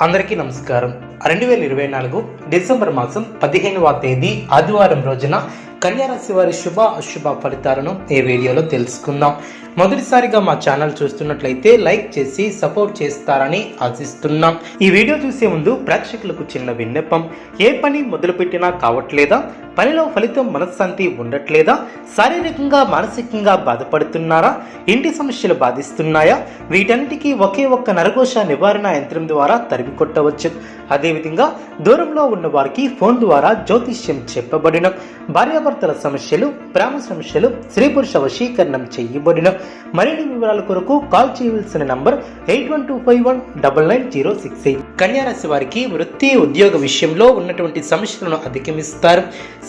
అందరికీ నమస్కారం. రెండు వేల ఇరవై నాలుగు డిసెంబర్ మాసం పదిహేనవ తేదీ ఆదివారం రోజున కన్యారాశి వారి శుభ అశుభ ఫలితాలను ఈ వీడియోలో తెలుసుకుందాం. మొదటిసారిగా మా ఛానల్ చూస్తున్నట్లయితే లైక్ చేసి సపోర్ట్ చేస్తారని ఆశిస్తున్నాం. ఈ వీడియో చూసే ముందు ప్రేక్షకులకు చిన్న విన్నపం. ఏ పని మొదలుపెట్టినా కావట్లేదా? పనిలో ఫలితం మనశ్శాంతి ఉండట్లేదా? శారీరకంగా మానసికంగా బాధపడుతున్నారా? ఇంటి సమస్యలు బాధిస్తున్నాయా? వీటన్నిటికీ ఒకే ఒక్క నరఘోష నివారణ యంత్రం ద్వారా తరిమి కొట్టవచ్చు. అదేవిధంగా దూరంలో ఉన్న వారికి ఫోన్ ద్వారా జ్యోతిష్యం చెప్పబడిన భార్య భార్యాభర్తల సమస్యలు ప్రేమ సమస్యలు స్త్రీ పురుష వశీకరణం చేయబడిన మరిన్ని వివరాల కొరకు కాల్ చేయవలసిన number eight one two five one double nine zero six eight. కన్యారాశి వారికి వృత్తి ఉద్యోగ విషయంలో ఉన్నటువంటి సమస్యలను అధిగమిస్తారు.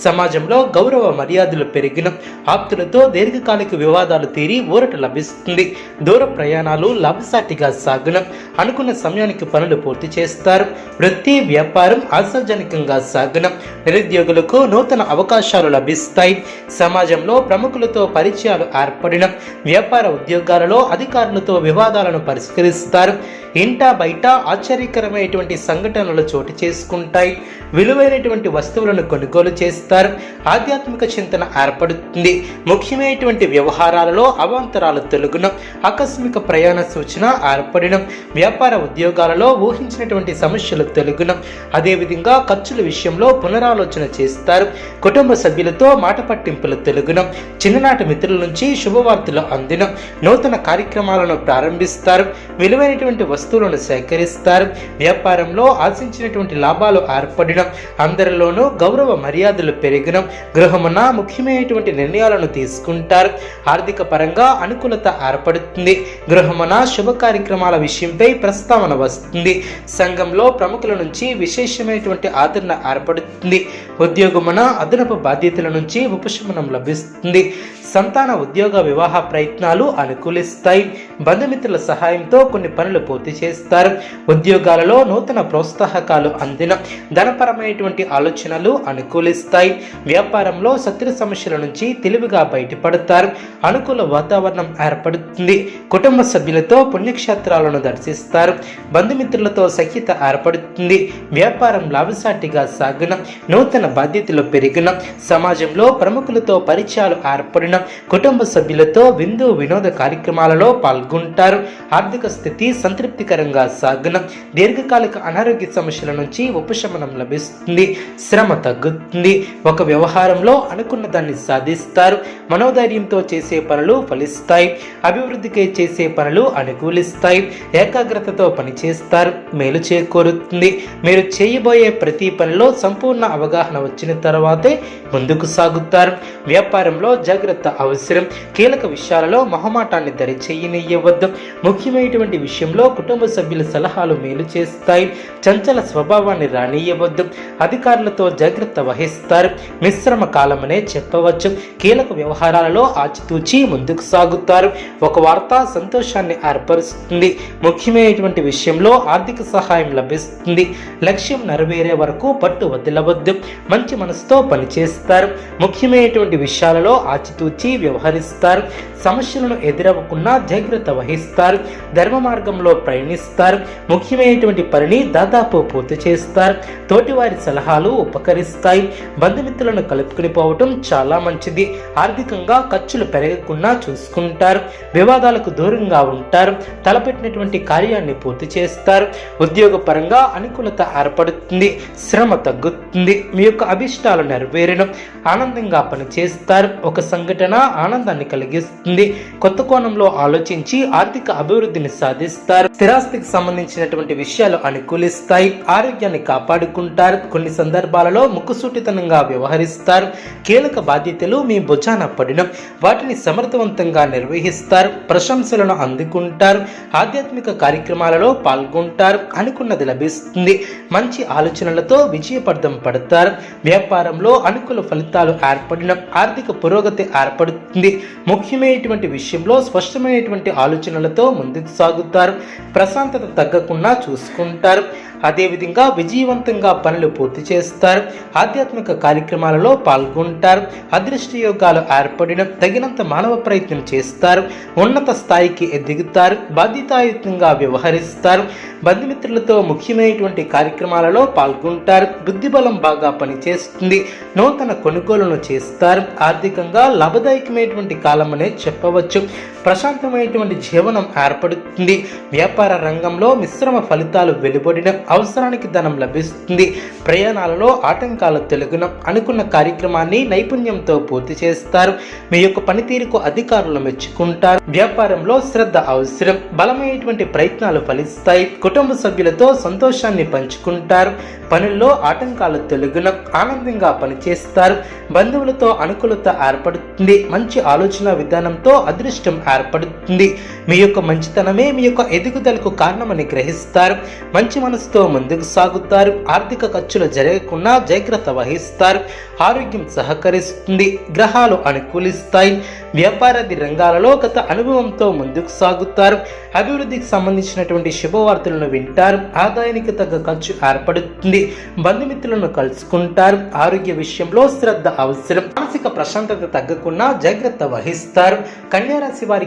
సమాజంలో గౌరవ మర్యాదలు పెరిగిన ఆప్తులతో దీర్ఘకాలిక వివాదాలు తీరి ఊరట లభిస్తుంది. దూర ప్రయాణాలు లాభసాటిగా సాగున అనుకున్న సమయానికి పనులు పూర్తి చేస్తారు. వృత్తి వ్యాపారం ఆశాజనకంగా సాగనం. నిరుద్యోగులకు నూతన అవకాశాలు లభిస్తాయి. సమాజంలో ప్రముఖులతో పరిచయాలు ఏర్పడిన వ్యాపార ఉద్యోగాలలో అధికారులతో వివాదాలను పరిష్కరిస్తారు. ఇంట బయట ఆశ్చర్యకరమైనటువంటి సంఘటనలు చోటు చేసుకుంటాయి. విలువైనటువంటి వస్తువులను కొనుగోలు చేస్తారు. ఆధ్యాత్మిక చింతన ఏర్పడుతుంది. ముఖ్యమైనటువంటి వ్యవహారాలలో అవాంతరాలు తొలగున ఆకస్మిక ప్రయాణ సూచన ఏర్పడిన వ్యాపార ఉద్యోగాలలో ఊహించినటువంటి సమస్యలు తొలగున. అదేవిధంగా ఖర్చుల విషయంలో పునరాలోచన చేస్తారు. కుటుంబ సభ్యులతో మాట పట్టింపులు తొలగున. చిన్ననాటి మిత్రుల నుంచి శుభవార్తలు అందిన. నూతన కార్యక్రమాలను ప్రారంభిస్తారు. విలువైనటువంటి వస్తువులను సేకరిస్తారు. వ్యాపారంలో ఆశించినటువంటి లాభాలు ఏర్పడిన. అందరిలోనూ గౌరవ మర్యాదలు పెరిగిన. గృహమున ముఖ్యమైనటువంటి నిర్ణయాలను తీసుకుంటారు. ఆర్థిక పరంగా అనుకూలత ఏర్పడుతుంది. గృహమున శుభ కార్యక్రమాల విషయంపై ప్రస్తావన వస్తుంది. సంఘంలో ప్రముఖుల నుంచి విశేషమైనటువంటి ఆదరణ ఏర్పడుతుంది. ఉద్యోగమున అదనపు బాధ్యతల నుంచి ఉపశమనం లభిస్తుంది. సంతాన ఉద్యోగ వివాహ ప్రయత్నాలు అనుకూలిస్తాయి. బంధుమిత్రుల సహాయంతో కొన్ని పనులు పూర్తి చేస్తారు. ఉద్యోగాలలో నూతన ప్రోత్సాహకాలు అందిన ధనపరమైనటువంటి ఆలోచనలు అనుకూలిస్తాయి. వ్యాపారంలో శత్రు సమస్యల నుంచి తెలివిగా బయటపడతారు. అనుకూల వాతావరణం ఏర్పడుతుంది. కుటుంబ సభ్యులతో పుణ్యక్షేత్రాలను దర్శిస్తారు. బంధుమిత్రులతో సఖ్యత ఏర్పడుతుంది. వ్యాపారం లాభసాటిగా సాగిన నూతన బాధ్యతలు పెరిగిన సమాజంలో ప్రముఖులతో పరిచయాలు ఏర్పడిన కుటుంబ సభ్యులతో విందు వినోద కార్యక్రమాలలో పాల్గొంటారు. ఆర్థిక స్థితి సంతృప్తికరంగా సాగిన దీర్ఘకాలిక అనారోగ్య సమస్యల నుంచి ఉపశమనం లభిస్తుంది. శ్రమ తగ్గుతుంది. ఒక వ్యవహారంలో అనుకున్న దాన్ని సాధిస్తారు. మనోధైర్యంతో చేసే పనులు ఫలిస్తాయి. అభివృద్ధికి చేసే పనులు అనుకూలిస్తాయి. ఏకాగ్రతతో పనిచేస్తారు. మేలు చేకూరుతుంది. మీరు చేయబోయే ప్రతి పనిలో సంపూర్ణ అవగాహన వచ్చిన తర్వాతే ముందుకు సాగుతారు. వ్యాపారంలో జాగ్రత్త అవసరం. కీలక విషయాలలో మొహమాటాన్ని దరిచేయనియ్య ఇవ్వద్దు ముఖ్యమైనటువంటి విషయంలో కుటుంబ సభ్యుల సలహాలు మేలు చేస్తాయి. చంచల స్వభావాన్ని రానియవద్దు. అధికారులతో జాగ్రత్త వహిస్తారు. మిశ్రమ కాలమనే చెప్పవచ్చు. కీలక వ్యవహారాలలో ఆచితూచి ముందుకు సాగుతారు. ఒక వార్త సంతోషాన్ని ఏర్పరుస్తుంది. ముఖ్యమైనటువంటి విషయంలో ఆర్థిక సహాయం లభిస్తుంది. లక్ష్యం నెరవేరే వరకు పట్టు వదిలవద్దు. మంచి మనసుతో పనిచేస్తారు. ముఖ్యమైనటువంటి విషయాలలో ఆచితూచి వ్యవహరిస్తారు. సమస్యలను ఎదురవ్వకుండా జాగ్రత్త వహిస్తారు. ధర్మ మార్గంలో ప్రయాణిస్తారు. ముఖ్యమైనటువంటి పనిని దాదాపు పూర్తి చేస్తారు. తోటివారి సలహాలు ఉపకరిస్తాయి. బంధుమిత్రులను కలుపుకుని పోవటం చాలా మంచిది. ఆర్థికంగా ఖర్చులు పెరగకుండా చూసుకుంటారు. వివాదాలకు దూరంగా ఉంటారు. తలపెట్టినటువంటి కార్యాన్ని పూర్తి చేస్తారు. ఉద్యోగపరంగా అనుకూలత ఏర్పడుతుంది. శ్రమ తగ్గుతుంది. మీ యొక్క అభిష్టాలు నెరవేరడం ఆనందంగా పనిచేస్తారు. ఒక సంఘటన ఆనందాన్ని కలిగిస్తుంది. కొత్త కోణంలో ఆలోచించి ఆర్థిక అభివృద్ధిని సాధిస్తారు. స్థిరాస్తికి సంబంధించినటువంటి విషయాలు అనుకూలిస్తాయి. ఆరోగ్యాన్ని కాపాడుకుంటారు. కొన్ని సందర్భాలలో ముక్కుసూటితనంగా వ్యవహరిస్తారు. కీలక బాధ్యతలు మీ భుజాన పడిన. వాటిని సమర్థవంతంగా నిర్వహిస్తారు. ప్రశంసలను అందుకుంటారు. ఆధ్యాత్మిక కార్యక్రమాలలో పాల్గొంటారు. అనుకున్నది లభిస్తుంది. మంచి ఆలోచనలతో విజయపడడం పడతారు. వ్యాపారంలో అనుకూల ఫలితాలు ఏర్పడిన ఆర్థిక పురోగతి ఏర్పడుతుంది. ముఖ్యమైనటువంటి విషయంలో స్పష్టమైనటువంటి ఆలోచనలతో ముందుకు సాగుతారు. ప్రశాంతత తగ్గకుండా చూసుకుంటారు. అదేవిధంగా విజయవంతంగా పనులు పూర్తి చేస్తారు. ఆధ్యాత్మిక కార్యక్రమాలలో పాల్గొంటారు. అదృష్ట యోగాలు ఏర్పడిన తగినంత మానవ ప్రయత్నం చేస్తారు. ఉన్నత స్థాయికి ఎదుగుతారు. బాధ్యతాయుతంగా వ్యవహరిస్తారు. బంధుమిత్రులతో ముఖ్యమైనటువంటి కార్యక్రమాలలో పాల్గొంటారు. బుద్ధిబలం బాగా పనిచేస్తుంది. నూతన కొనుగోలును చేస్తారు. ఆర్థికంగా లాభదాయకమైనటువంటి కాలం అనే చెప్పవచ్చు. ప్రశాంతమైనటువంటి జీవనం ఏర్పడుతుంది. వ్యాపార రంగంలో మిశ్రమ ఫలితాలు వెలువడిన అవసరానికి ధనం లభిస్తుంది. ప్రయాణాలలో ఆటంకాలు తొలగిన అనుకున్న కార్యక్రమాన్ని నైపుణ్యంతో పూర్తి చేస్తారు. మీ యొక్క పనితీరుకు అధికారులు మెచ్చుకుంటారు. వ్యాపారంలో శ్రద్ధ అవసరం. బలమైనటువంటి ప్రయత్నాలు ఫలిస్తాయి. కుటుంబ సభ్యులతో సంతోషాన్ని పంచుకుంటారు. పనుల్లో ఆటంకాలు తొలగిన ఆనందంగా పనిచేస్తారు. బంధువులతో అనుకూలత ఏర్పడుతుంది. మంచి ఆలోచన విధానంతో అదృష్టం ఏర్పడుతుంది. మీ యొక్క మంచితనమే మీ యొక్క ఎదుగుదలకు కారణమని గ్రహిస్తారు. మంచి మనసుతో ముందుకు సాగుతారు. ఆర్థిక ఖర్చులు జరగకుండా జాగ్రత్త వహిస్తారు. ఆరోగ్యం సహకరిస్తుంది. గ్రహాలు అనుకూలిస్తాయి. వ్యాపారాది రంగాలలో గత అనుభవంతో ముందుకు సాగుతారు. అభివృద్ధికి సంబంధించినటువంటి శుభవార్తలను వింటారు. ఆదాయానికి తగ్గ ఖర్చు ఏర్పడుతుంది. బంధుమిత్రులను కలుసుకుంటారు. ఆరోగ్య విషయంలో శ్రద్ధ అవసరం. మానసిక ప్రశాంతత తగ్గకుండా జాగ్రత్త వహిస్తారు. కన్యారాశి వారికి